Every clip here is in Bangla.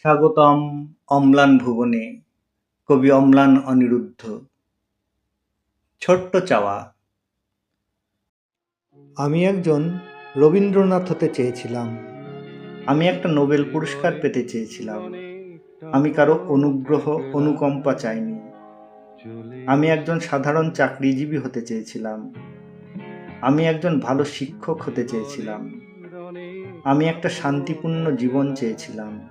স্বাগতম অম্লান ভুবনে, কবি অম্লান অনিরুদ্ধ। ছোট্ট চাওয়া। আমি একজন রবীন্দ্রনাথ হতে চেয়েছিলাম। আমি একটা নোবেল পুরস্কার পেতে চেয়েছিলাম। আমি কারও অনুগ্রহ, অনুকম্পা চাইনি। আমি একজন সাধারণ চাকরিজীবী হতে চেয়েছিলাম। আমি একজন ভালো শিক্ষক হতে চেয়েছিলাম। আমি একটা শান্তিপূর্ণ জীবন চেয়েছিলাম।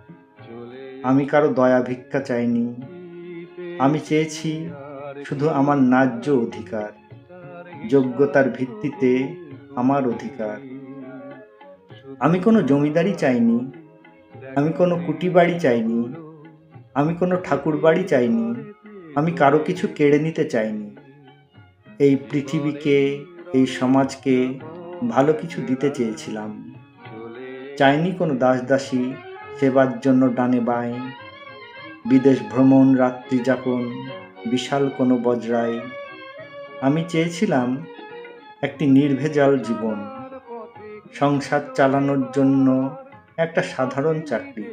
আমি কারও দয়া ভিক্ষা চাইনি। আমি চেয়েছি শুধু আমার ন্যায্য অধিকার, যোগ্যতার ভিত্তিতে আমার অধিকার। আমি কোনো জমিদারি চাইনি, আমি কোনো কুটিবাড়ি চাইনি, আমি কোনো ঠাকুর বাড়ি চাইনি, আমি কারও কিছু কেড়ে নিতে চাইনি। এই পৃথিবীকে, এই সমাজকে ভালো কিছু দিতে চেয়েছিলাম। চাইনি কোনো দাস দাসী সেবার জন্য ডানে বাঁয়ে। বিদেশ ভ্রমণ, রাত্রি যাপন, বিশাল কোনো বজরাই আমি চেয়েছিলাম একটি নির্ভেজাল জীবন। সংসার চালানোর জন্য একটা সাধারণ চাকরি।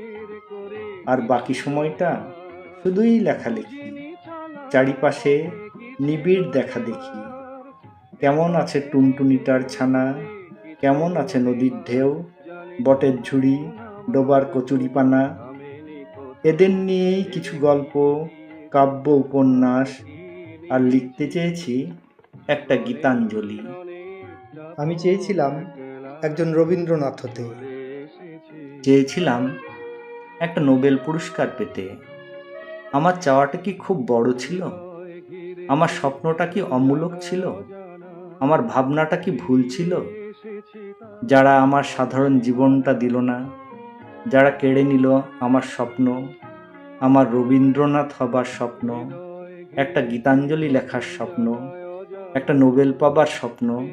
আর বাকি সময়টা শুধুই লেখালেখি। চারিপাশে নিবিড় দেখা দেখি কেমন আছে টুনটুনিটার ছানা? কেমন আছে নদীর ঢেউ? বটের ঝুড়ি? ডোবার কচুরিপানা। এদের নিয়েই কিছু গল্প, কাব্য, উপন্যাস, আর লিখতে চেয়েছি একটা গীতাঞ্জলি। আমি চেয়েছিলাম একজন রবীন্দ্রনাথ হতে। চেয়েছিলাম একটা নোবেল পুরস্কার পেতে। আমার চাওয়াটা কি খুব বড় ছিল? আমার স্বপ্নটা কি অমূলক ছিল? আমার ভাবনাটা কি ভুল ছিল? যারা আমার সাধারণ জীবনটা দিল না যারা কেড়ে নিল আমার স্বপ্ন, আমার রবীন্দ্রনাথ হবার স্বপ্ন, একটা গীতাঞ্জলি লেখার স্বপ্ন, একটা নোবেল পাবার স্বপ্ন,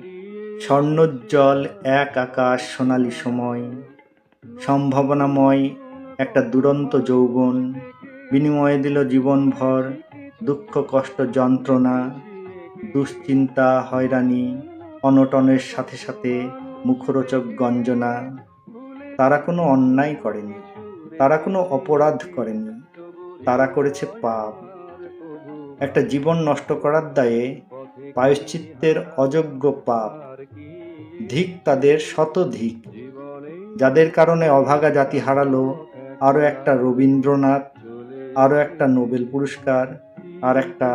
স্বর্ণোজ্জ্বল এক আকাশ সোনালি সময়, সম্ভাবনাময় একটা দুরন্ত যৌবন, বিনিময়ে দিল জীবনভর দুঃখ, কষ্ট, যন্ত্রণা, দুশ্চিন্তা, হয়রানি, অনটনের সাথে সাথে মুখরোচক গঞ্জনা। তারা কোনো অন্যায় করেনি, তারা কোনো অপরাধ করেনি, তারা করেছে পাপ। একটা জীবন নষ্ট করার দায়ে পায়শ্চিত্তের অযোগ্য পাপ, ধিক তাদের শত ধিক যাদের কারণে অভাগা জাতি হারালো, আরও একটা রবীন্দ্রনাথ, আরও একটা নোবেল পুরস্কার, আর একটা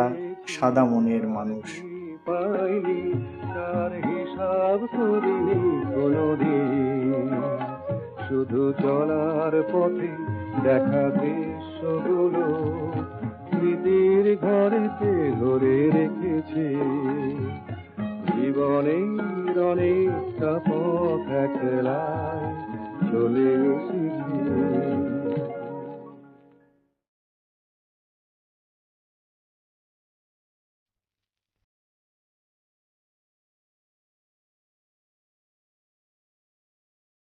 সাদা মনের মানুষ। তার হিসাব কোনোদিন। শুধু চলার পথে দেখা দৃশ্যগুলো স্মৃতির ঘরেতে ধরে রেখেছে। জীবনের অনেকটা পথ একলায় চলে এসেছি।